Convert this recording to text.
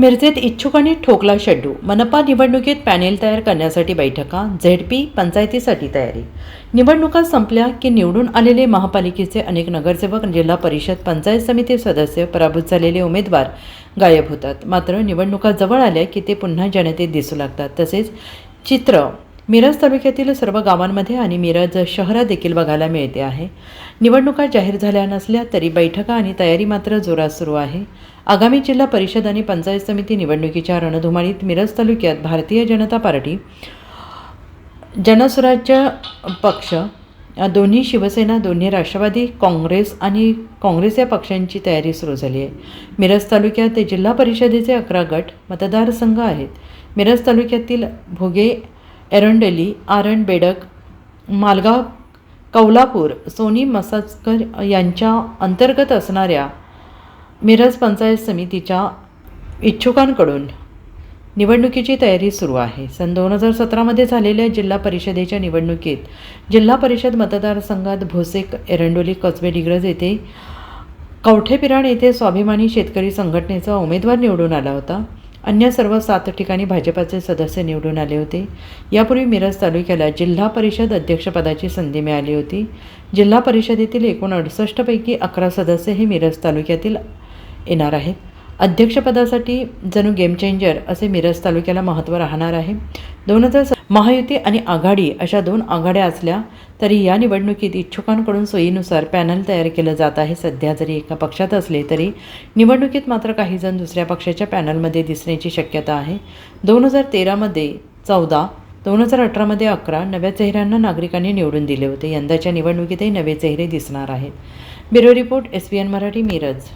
मिरजेत इच्छुकांनी ठोकला शेड्डू मनपा निवडणुकीत पॅनेल तयार करण्यासाठी बैठका झेडपी पंचायतीसाठी तयारी. निवडणुका संपल्या की निवडून आलेले महापालिकेचे अनेक नगरसेवक जिल्हा परिषद पंचायत समिती सदस्य पराभूत झालेले उमेदवार गायब होतात. मात्र निवडणुका जवळ आल्या की ते पुन्हा जनतेत दिसू लागतात. तसेच चित्र मिरज तालुक्यातील सर्व गावांमध्ये आणि मिरज शहरात देखील बघायला मिळते आहे. निवडणुका जाहीर झाल्या नसल्या तरी बैठका आणि तयारी मात्र जोरात सुरू आहे. आगामी जिल्हा परिषद आणि पंचायत समिती निवडणुकीच्या रणधुमाळीत मिरज तालुक्यात भारतीय जनता पार्टी जनस्वराज्य पक्ष दोन्ही शिवसेना दोन्ही राष्ट्रवादी काँग्रेस आणि काँग्रेस या पक्षांची तयारी सुरू झाली आहे. मिरज तालुक्यात जिल्हा परिषदेचे अकरा गट मतदारसंघ आहेत. मिरज तालुक्यातील भोगे एरंडली आरण बेडक मालगाव कौलापूर सोनी मसाजकर यांच्या अंतर्गत असणाऱ्या मिरज पंचायत समितीच्या इच्छुकांकडून निवडणुकीची तयारी सुरू आहे. सन दोन हजार सतरामध्ये झालेल्या जिल्हा परिषदेच्या निवडणुकीत जिल्हा परिषद मतदारसंघात भोसेक एरंडोली कसबे डिग्रज येथे कवठेपिराण येथे स्वाभिमानी शेतकरी संघटनेचा उमेदवार निवडून आला होता. अन्य सर्व सात ठिकाणी भाजपाचे सदस्य निवडून आले होते. यापूर्वी मिरज तालुक्याला जिल्हा परिषद अध्यक्षपदाची संधी मिळाली होती. जिल्हा परिषदेतील एकूण अडुसष्टपैकी अकरा सदस्य हे मिरज तालुक्यातील येणार आहेत. अध्यक्षपदासाठी जणू गेम चेंजर असे मिरज तालुक्याला महत्त्व राहणार आहे. दोन हजार स महायुती आणि आघाडी अशा दोन आघाड्या असल्या तरी या निवडणुकीत इच्छुकांकडून सोयीनुसार पॅनल तयार केलं जात आहे. सध्या जरी एका पक्षात असले तरी निवडणुकीत मात्र काही जण दुसऱ्या पक्षाच्या पॅनलमध्ये दिसण्याची शक्यता आहे. दोन हजार तेरामध्ये चौदा दोन हजार अठरामध्ये अकरा नव्या चेहऱ्यांना नागरिकांनी निवडून दिले होते. यंदाच्या निवडणुकीतही नवे चेहरे दिसणार आहेत. Bureau report S B N Marathi Miraj.